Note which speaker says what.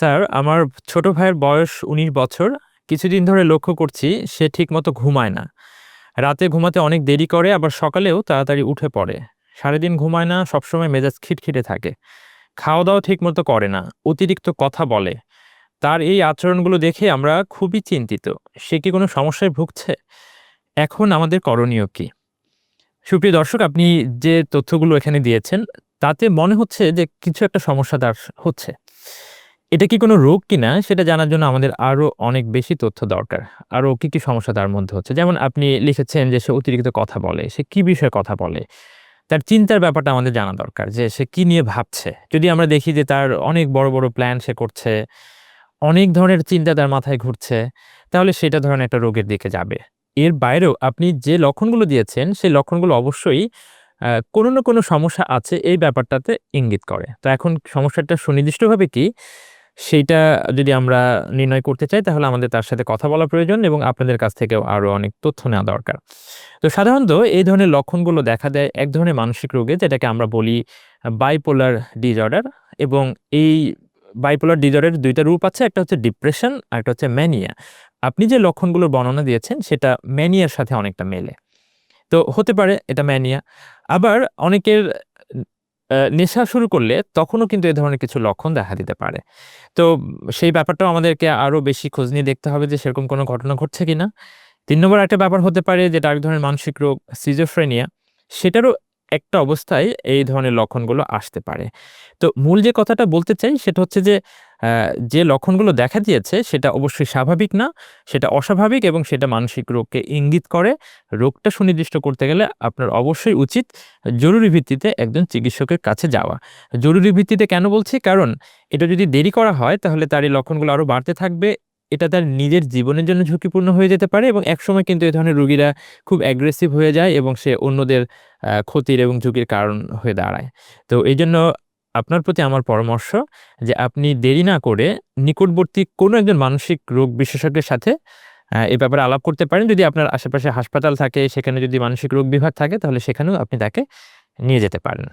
Speaker 1: Sir, আমার ছোট ভাইয়ের বয়স উনিশ বছর। কিছুদিন ধরে লক্ষ্য করছি, সে ঠিকমতো ঘুমায় না। রাতে ঘুমাতে অনেক দেরি করে, আবার সকালেও তাড়াতাড়ি উঠে পড়ে। সারাদিন ঘুমায় না, সবসময় মেজাজ খিটখিটে থাকে। খাওয়া দাওয়া ঠিকমতো করে না, অতিরিক্ত কথা বলে। তার এই আচরণগুলো দেখে আমরা খুবই চিন্তিত। সে কি কোনো সমস্যায় ভুগছে? এখন আমাদের করণীয় কি? সুপ্রিয় দর্শক, আপনি যে তথ্যগুলো এখানে দিয়েছেন, তাতে মনে হচ্ছে যে কিছু একটা সমস্যা তার হচ্ছে। এটা কি কোনো রোগ কিনা সেটা জানার জন্য আমাদের আরও অনেক বেশি তথ্য দরকার। আরও কি কি সমস্যা তার মধ্যে হচ্ছে? যেমন আপনি লিখেছেন যে সে অতিরিক্ত কথা বলে, সে কি বিষয়ে কথা বলে? তার চিন্তার ব্যাপারটা আমাদের জানা দরকার যে সে কি নিয়ে ভাবছে। যদি আমরা দেখি যে তার অনেক বড় বড় প্ল্যান সে করছে, অনেক ধরনের চিন্তা তার মাথায় ঘুরছে, তাহলে সেটা ধরনের একটা রোগের দিকে যাবে। এর বাইরেও আপনি যে লক্ষণগুলো দিয়েছেন, সেই লক্ষণগুলো অবশ্যই কোনো না কোনো সমস্যা আছে এই ব্যাপারটাতে ইঙ্গিত করে। তো এখন সমস্যাটা সুনির্দিষ্টভাবে কি? সেইটা যদি আমরা নির্ণয় করতে চাই, তাহলে আমাদের তার সাথে কথা বলা প্রয়োজন এবং আপনাদের কাছ থেকেও আরও অনেক তথ্য নেওয়া দরকার। তো সাধারণত এই ধরনের লক্ষণগুলো দেখা দেয় এক ধরনের মানসিক রোগে, যেটাকে আমরা বলি বাইপোলার ডিজঅর্ডার এবং এই বাইপোলার ডিজঅর্ডারের দুইটা রূপ আছে, একটা হচ্ছে ডিপ্রেশন আর একটা হচ্ছে ম্যানিয়া আপনি যে লক্ষণগুলোর বর্ণনা দিয়েছেন, সেটা ম্যানিয়ার সাথে অনেকটা মেলে। তো হতে পারে এটা ম্যানিয়া আবার অনেকের নেশা শুরু করলে তখনও কিন্তু এ ধরনের কিছু লক্ষণ দেখা দিতে পারে। তো সেই ব্যাপারটাও আমাদেরকে আরও বেশি খোঁজ নিয়ে দেখতে হবে যে সেরকম কোনো ঘটনা ঘটছে কি না তিন নম্বর একটা ব্যাপার হতে পারে যেটা এক ধরনের মানসিক রোগ সিজোফ্রেনিয়া সেটারও একটা অবস্থায় এই ধরনের লক্ষণগুলো আসতে পারে। তো মূল যে কথাটা বলতে চাই সেটা হচ্ছে যে যে লক্ষণগুলো দেখা দিয়েছে সেটা অবশ্যই স্বাভাবিক না, সেটা অস্বাভাবিক এবং সেটা মানসিক রোগকে ইঙ্গিত করে। রোগটা সুনির্দিষ্ট করতে গেলে আপনার অবশ্যই উচিত জরুরি ভিত্তিতে একজন চিকিৎসকের কাছে যাওয়া। জরুরি ভিত্তিতে কেন বলছি? কারণ এটা যদি দেরি করা হয় তাহলে তার এই লক্ষণগুলো আরও বাড়তে থাকবে। এটা তার নিজের জীবনের জন্য ঝুঁকিপূর্ণ হয়ে যেতে পারে এবং একসময় কিন্তু এই ধরনের রুগীরা খুব অ্যাগ্রেসিভ হয়ে যায় এবং সে অন্যদের ক্ষতির এবং ঝুঁকির কারণ হয়ে দাঁড়ায়। তো এই জন্য আপনার প্রতি আমার পরামর্শ যে আপনি দেরি না করে নিকটবর্তী কোনো একজন মানসিক রোগ বিশেষজ্ঞের সাথে এ ব্যাপারে আলাপ করতে পারেন। যদি আপনার আশেপাশে হাসপাতাল থাকে, সেখানে যদি মানসিক রোগ বিভাগ থাকে, তাহলে সেখানেও আপনি তাকে নিয়ে যেতে পারেন।